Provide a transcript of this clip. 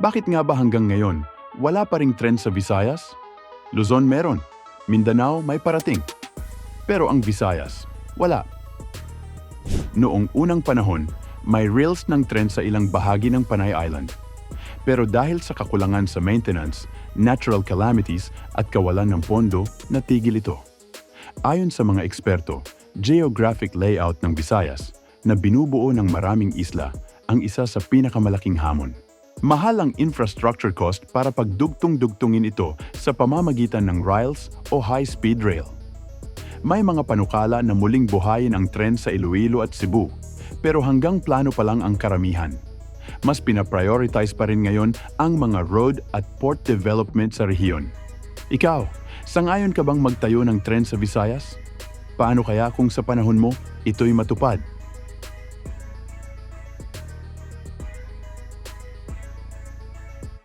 Bakit nga ba hanggang ngayon, wala pa ring trend sa Visayas? Luzon meron, Mindanao may parating. Pero ang Visayas, wala. Noong unang panahon, may reels ng trend sa ilang bahagi ng Panay Island. Pero dahil sa kakulangan sa maintenance, natural calamities at kawalan ng pondo, natigil ito. Ayon sa mga eksperto, geographic layout ng Visayas na binubuo ng maraming isla ang isa sa pinakamalaking hamon. Mahal ang infrastructure cost para pagdugtong-dugtungin ito sa pamamagitan ng rails o high-speed rail. May mga panukala na muling buhayin ang tren sa Iloilo at Cebu, pero hanggang plano pa lang ang karamihan. Mas pinaprioritize pa rin ngayon ang mga road at port development sa rehiyon. Ikaw, sangayon ka bang magtayo ng tren sa Visayas? Paano kaya kung sa panahon mo, ito'y matupad?